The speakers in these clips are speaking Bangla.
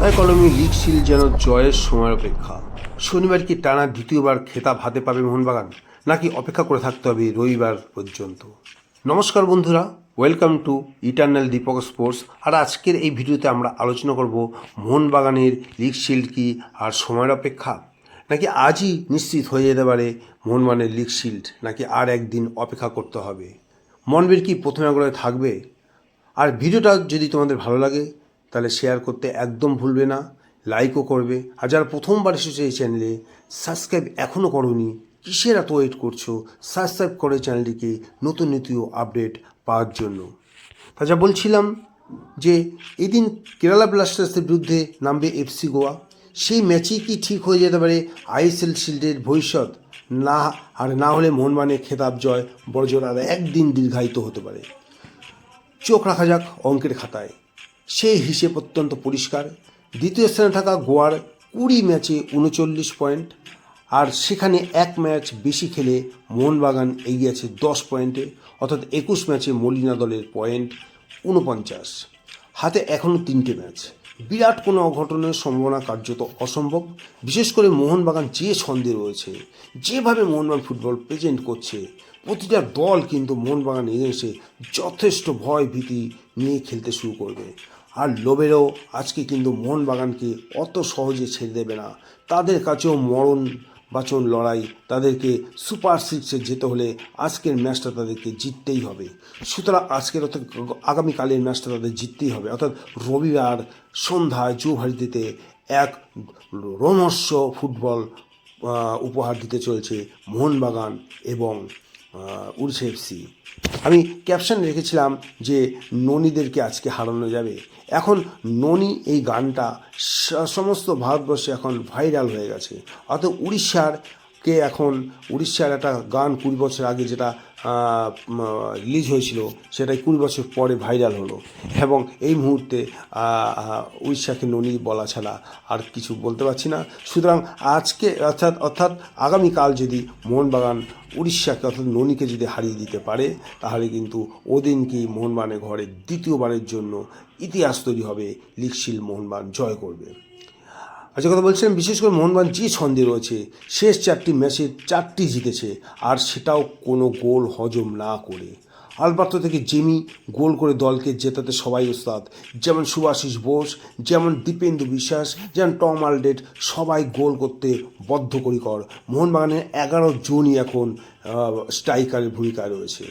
খাতায় কলমে লিগ যেন জয়ের সময়ের অপেক্ষা। শনিবার কি টানা দ্বিতীয়বার খেতাব হাতে পাবে মোহনবাগান? নাকি অপেক্ষা করে থাকতে হবে রবিবার পর্যন্ত? নমস্কার বন্ধুরা welcome to eternal Deepak sports আর আজকের এই ভিডিওতে আমরা আলোচনা করব মোহনবাগানের লিগ শিল্ড কি আর সময়ের অপেক্ষা? নাকি আজই নিশ্চিত হয়ে যেতে পারে মোহনবাগানের লিগ শিল্ড নাকি আর একদিন অপেক্ষা করতে হবে? মনবীর কি প্রথমে থাকবে? আর ভিডিওটা যদি তোমাদের ভালো লাগে তাহলে শেয়ার করতে একদম ভুলবে না লাইকও করবে। আর যারা প্রথমবার এসেছে এই চ্যানেলে সাবস্ক্রাইব এখনও করোনি, কিসের এত ওয়েট করছ? সাবস্ক্রাইব করে চ্যানেলটিকে নতুন নতুন আপডেট পাওয়ার জন্য। তা যা বলছিলাম যে, এদিন কেরালা ব্লাস্টার্সের বিরুদ্ধে নামবে এফসি গোয়া সেই ম্যাচেই কি ঠিক হয়ে যেতে পারে? আইএসএল শিল্ডের ভবিষ্যৎ? না, আর না হলে মোহনবানের খেতাব জয়, বড়জোর আর একদিন দীর্ঘায়িত হতে পারে। চোখ রাখা যাক অঙ্কের খাতায়। সেই হিসেব অত্যন্ত পরিষ্কার। দ্বিতীয় স্থানে থাকা গোয়ার কুড়ি ম্যাচে উনচল্লিশ পয়েন্ট, আর সেখানে এক ম্যাচ বেশি খেলে মোহনবাগান এগিয়ে আছে দশ পয়েন্টে, অর্থাৎ একুশ ম্যাচে মলিনা দলের পয়েন্ট উনপঞ্চাশ। হাতে এখনও তিনটে ম্যাচ। বিরাট কোনো অঘটনের সম্ভাবনা কার্যত অসম্ভব। বিশেষ করে মোহনবাগান যে ছন্দে রয়েছে, যেভাবে মোহনবাগান ফুটবল প্রেজেন্ট করছে, প্রতিটা দল কিন্তু মোহনবাগান এসে যথেষ্ট ভয় ভীতি নিয়ে খেলতে শুরু করবে। আর লোবেরও আজকে কিন্তু মোহনবাগানকে অত সহজে ছেড়ে দেবে না। তাদের কাছেও মরণ বাচন লড়াই, তাদেরকে সুপার সিক্সে যেতে হলে আজকের ম্যাচটা তাদেরকে জিততেই হবে। সুতরাং আজকের অর্থাৎ আগামীকালের ম্যাচটা তাদের জিততেই হবে। অর্থাৎ রবিবার সন্ধ্যায় জুভারিতে এক রোমস্য ফুটবল উপহার দিতে চলছে মোহনবাগান এবং উড়ছে এফসি আমি ক্যাপশন রেখেছিলাম যে ননীদেরকে আজকে হারানো যাবে। এখন ননি এই গানটা সমস্ত ভারতবর্ষে এখন ভাইরাল হয়ে গেছে। অত উড়িষ্যার কে এখন উড়িষ্যার একটা গান কুড়ি বছর আগে যেটা রিলিজ হয়েছিল, সেটাই কুড়ি বছর পরে ভাইরাল হলো। এবং এই মুহূর্তে উড়িষ্যাকে ননী বলা ছাড়া আর কিছু বলতে পারছি না। সুতরাং আজকে, অর্থাৎ অর্থাৎ আগামীকাল যদি মোহনবাগান উড়িষ্যাকে, অর্থাৎ ননীকে যদি হারিয়ে দিতে পারে, তাহলে কিন্তু ওদিনকেই মোহনবাগানের ঘরে দ্বিতীয়বারের জন্য ইতিহাস তৈরি হবে লিগশিল মোহনবাগান। জয় করবে। আচ্ছা কথা বলছিলাম বিশেষ করে মোহনবাগান যে ছন্দে রয়েছে। শেষ চারটি ম্যাচে চারটি জিতেছে, আর সেটাও কোনো গোল হজম না করে। আলবার্তো থেকে জেমি গোল করে দলকে জেতাতে সবাই ওস্তাদ যেমন সুভাশিস বোস, যেমন দীপেন্দু বিশ্বাস, যেমন টম আলডেট, সবাই গোল করতে বদ্ধ বদ্ধপরিকর মোহনবাগানের এগারো জনই এখন স্ট্রাইকারের ভূমিকায় রয়েছে।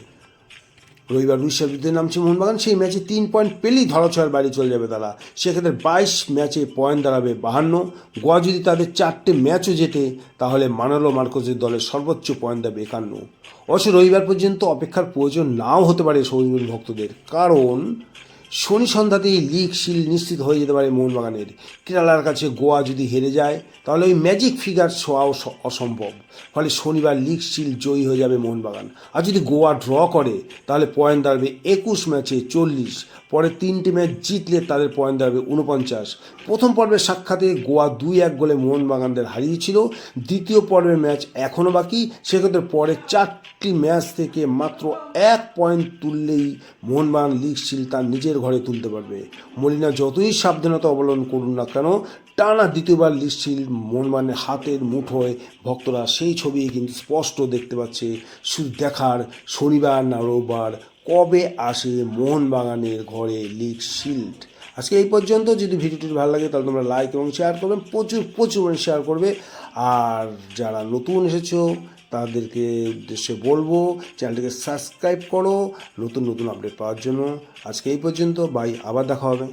রবিবার উড়িষ্যার বিরুদ্ধে নামছে মোহনবাগান, সেই ম্যাচে তিন পয়েন্ট পেলেই ধরাছোঁয়ার বাইরে চলে যাবে তারা। সেক্ষেত্রে বাইশ ম্যাচে পয়েন্ট দাঁড়াবে বাহান্ন। গোয়া যদি তাদের চারটে ম্যাচও জেতে, তাহলে মানালো মার্কোজের দলের সর্বোচ্চ পয়েন্ট দেবে একান্ন। অবশ্য রবিবার পর্যন্ত অপেক্ষার প্রয়োজন নাও হতে পারে সৌমিন ভক্তদের। কারণ শনি সন্ধ্যাতেই লিগ শিল নিশ্চিত হয়ে যেতে পারে মোহনবাগানের। কেরালার কাছে গোয়া যদি হেরে যায়, তাহলে ওই ম্যাজিক ফিগার ছোঁয়াও অসম্ভব। ফলে শনিবার লিগ শিল জয়ী হয়ে যাবে মোহনবাগান। আর যদি গোয়া ড্র করে, তাহলে পয়েন্ট দাঁড়াবে একুশ ম্যাচে চল্লিশ। পরে তিনটি ম্যাচ জিতলে তাদের পয়েন্ট দাঁড়াবে উনপঞ্চাশ প্রথম পর্বের সাক্ষাতে গোয়া দুই এক গোলে মোহনবাগানদের হারিয়েছিল। দ্বিতীয় পর্বের ম্যাচ এখনও বাকি। সেক্ষেত্রে পরে চারটি ম্যাচ থেকে মাত্র এক পয়েন্ট তুললেই মোহনবাগান লিগ শিল তার নিজের ঘরে তুলতে পারবে। মলিনা যতই সাবধানতা অবলম্বন করুন না কেন, টানা দ্বিতীয়বার লিগ মন মানে হাতের মুঠোয় ভক্তরা সেই ছবি কিন্তু স্পষ্ট দেখতে পাচ্ছে। শুধু দেখার শনিবার না রোববার, কবে আসে মোহনবাগানের ঘরে লিগ শিল্ড আজকে এই পর্যন্ত। যদি ভিডিওটি ভালো লাগে, তাহলে তোমরা লাইক এবং শেয়ার করবে। প্রচুর প্রচুর মানে শেয়ার করবে। আর যারা নতুন এসেছ তাদেরকে উদ্দেশ্যে বলব, চ্যানেলটিকে সাবস্ক্রাইব করো, নতুন নতুন আপডেট পাওয়ার জন্য। আজকে এই পর্যন্ত, বাই, আবার দেখা হবে।